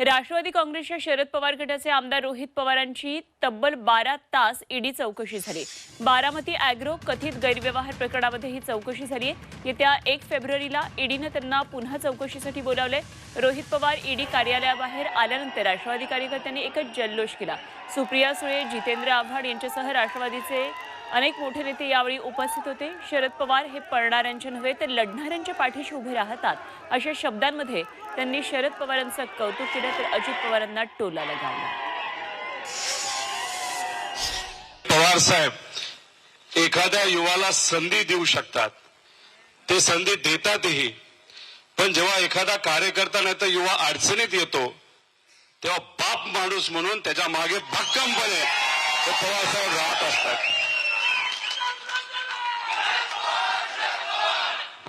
राष्ट्रवादी काँग्रेसच्या शरद पवार गटाचे आमदार रोहित पवारांची तब्बल बारा तास ईडी चौकशी झाली. बारामती अॅग्रो कथित गैरव्यवहार प्रकरणामध्ये ही चौकशी झाली आहे. येत्या एक फेब्रुवारीला ईडीनं त्यांना पुन्हा चौकशीसाठी बोलावले रोहित पवार ईडी कार्यालयाबाहेर आल्यानंतर राष्ट्रवादी कार्यकर्त्यांनी एकच जल्लोष केला. सुप्रिया सुळे जितेंद्र आव्हाड यांच्यासह राष्ट्रवादीचे अनेक मोठे नेते यावेळी उपस्थित होते. शरद पवार हे पळणाऱ्यांचे नव्हे तर लढणाऱ्यांच्या पाठीशी उभे राहतात. अशा शब्दांमध्ये त्यांनी शरद पवारांचं कौतुक केलं तर अजित पवारांना टोला लगावला पवार साहेब एखाद्या युवाला संधी देऊ शकतात. ते संधी देतातही. पण जेव्हा एखादा कार्यकर्ता नाही तर युवा अडचणीत येतो. तेव्हा बाप माणूस म्हणून त्याच्यामागे भक्कमपणे ते पवार साहेब राहत असतात.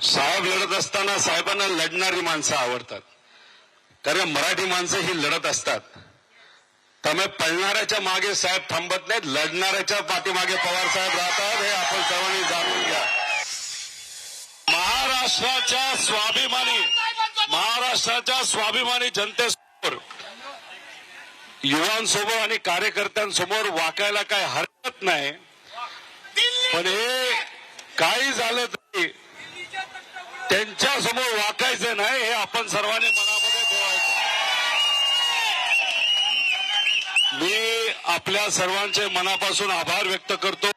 साहेब लढत असताना साहेबांना लढणारी माणसं आवडतात. कारण मराठी माणसं ही लढत असतात. त्यामुळे पळणाऱ्याच्या मागे साहेब थांबत नाहीत लढणाऱ्याच्या पाठीमागे पवार साहेब राहतात हे आपण सर्वांनी जाणून घ्या. महाराष्ट्राच्या स्वाभिमानी महाराष्ट्राच्या स्वाभिमानी जनतेसमोर युवांसमोर आणि कार्यकर्त्यांसमोर वाकायला काय हरकत नाही. पण हे काही झालं त्यांच्यासमोर वाकायचं नाही हे आपण सर्वांनी मनामध्ये ठेवायचं. मी आपल्या सर्वांचे मनापासून आभार व्यक्त करतो.